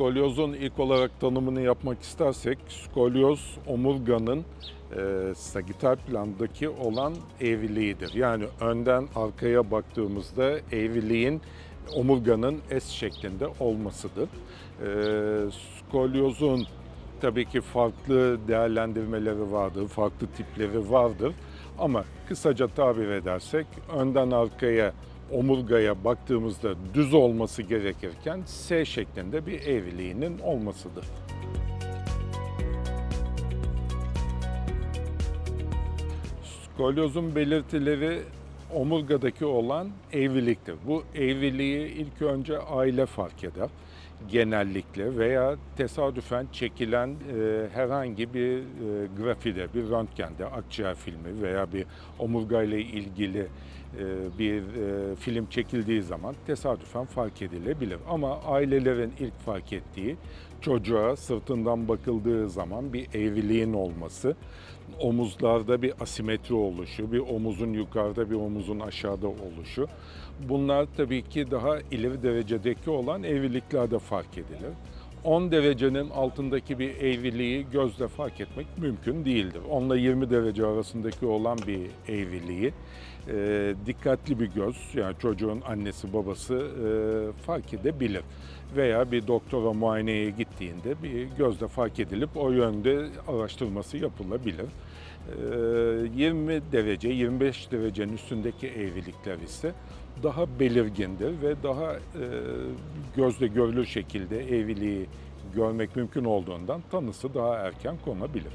Skolyozun ilk olarak tanımını yapmak istersek, skolyoz omurganın e, sagital plandaki olan eğriliğidir. Yani önden arkaya baktığımızda eğriliğin omurganın S şeklinde olmasıdır. E, skolyozun tabii ki farklı değerlendirmeleri vardır, farklı tipleri vardır. Ama kısaca tabir edersek önden arkaya omurgaya baktığımızda düz olması gerekirken S şeklinde bir eğriliğinin olmasıdır. Skolyozun belirtileri omurgadaki olan eğriliktir. Bu eğriliği ilk önce aile fark eder genellikle veya tesadüfen çekilen e, herhangi bir e, grafide, bir röntgende, akciğer filmi veya bir omurgayla ilgili e, bir e, film çekildiği zaman tesadüfen fark edilebilir. Ama ailelerin ilk fark ettiği çocuğa sırtından bakıldığı zaman bir eğriliğin olması, omuzlarda bir asimetri oluşu, bir omuzun yukarıda bir omuzun aşağıda oluşu. Bunlar tabii ki daha ileri derecedeki olan eğriliklerde fark edilir. 10 derecenin altındaki bir eğriliği gözle fark etmek mümkün değildir. 10 ile 20 derece arasındaki olan bir eğriliği e, dikkatli bir göz, yani çocuğun annesi babası e, fark edebilir. Veya bir doktora muayeneye gittiğinde bir gözle fark edilip o yönde araştırması yapılabilir. E, 20 derece, 25 derecenin üstündeki eğrilikler ise daha belirgindir ve daha e, gözle görülür şekilde eğriliği görmek mümkün olduğundan tanısı daha erken konabilir.